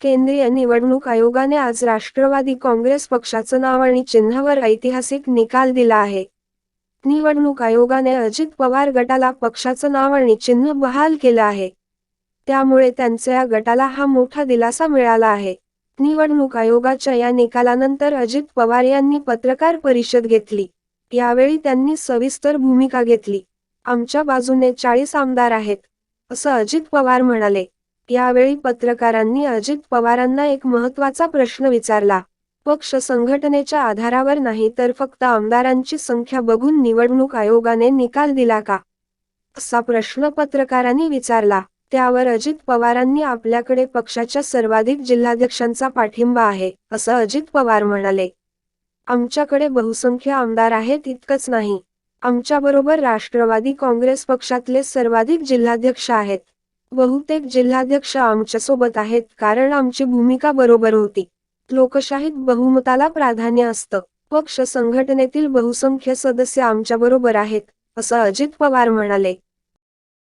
केंद्रीय निवडणूक आयोगाने आज राष्ट्रवादी काँग्रेस पक्षाचं नाव आणि चिन्हावर ऐतिहासिक निकाल दिला आहे. निवडणूक आयोगाने अजित पवार गटाला पक्षाचं नाव आणि चिन्ह बहाल केलं आहे. त्यामुळे त्यांच्या या गटाला हा मोठा दिलासा मिळाला आहे. निवडणूक आयोगाच्या या निकालानंतर अजित पवार यांनी पत्रकार परिषद घेतली. यावेळी त्यांनी सविस्तर भूमिका घेतली. आमच्या बाजूने चाळीस आमदार आहेत असं अजित पवार म्हणाले. यावेळी पत्रकारांनी अजित पवारांना एक महत्त्वाचा प्रश्न विचारला. पक्ष संघटनेच्या आधारावर नाही तर फक्त आमदारांची संख्या बघून निवडणूक आयोगाने निकाल दिला का? असा प्रश्न पत्रकारांनी विचारला. त्यावर अजित पवारांनी आपल्याकडे पक्षाच्या सर्वाधिक जिल्हाध्यक्षांचा पाठिंबा आहे असं अजित पवार म्हणाले. आमच्याकडे बहुसंख्य आमदार आहेत इतकंच नाही. आमच्याबरोबर राष्ट्रवादी काँग्रेस पक्षातले सर्वाधिक जिल्हाध्यक्ष आहेत. बहुतेक जिल्हाध्यक्ष आमच्यासोबत आहेत कारण आमची भूमिका बरोबर होती. लोकशाहीत बहुमताला प्राधान्य असतं. पक्ष संघटनेतील बहुसंख्य सदस्य आमच्याबरोबर आहेत असं अजित पवार म्हणाले.